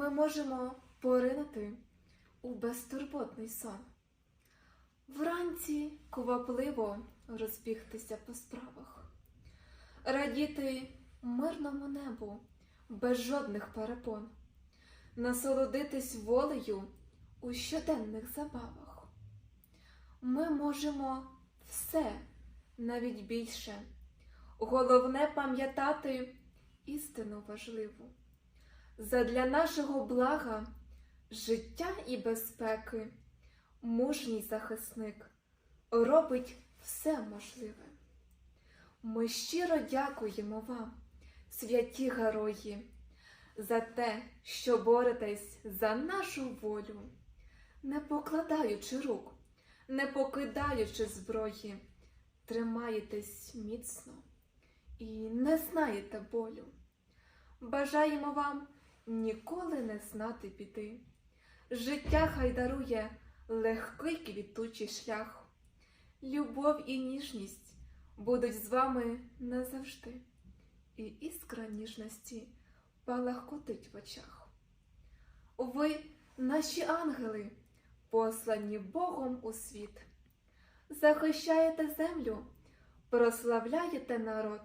ми можемо поринути у безтурботний сон. Вранці квапливо розбігтися по справах, радіти мирному небу без жодних перепон, насолодитись волею у щоденних забавах. Ми можемо все, навіть більше. Головне пам'ятати істину важливу. Задля нашого блага, життя і безпеки, мужній захисник робить все можливе. Ми щиро дякуємо вам, святі герої, за те, що боретесь за нашу волю, не покладаючи рук, не покидаючи зброї, тримаєтесь міцно і не знаєте болю. Бажаємо вам ніколи не знати біди. Життя хай дарує легкий квітучий шлях. Любов і ніжність будуть з вами назавжди, і іскра ніжності палахкотить в очах. Ви, наші ангели, послані Богом у світ, захищаєте землю, прославляєте народ.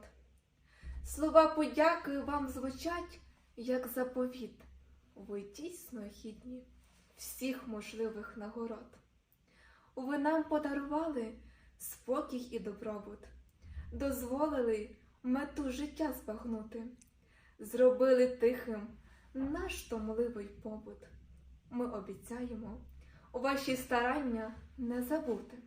Слова подяки вам звучать, як заповіт. Ви дійсно гідні всіх можливих нагород. Ви нам подарували спокій і добробут, дозволили мету життя збагнути, зробили тихим наш томливий побут. Ми обіцяємо ваші старання не забути.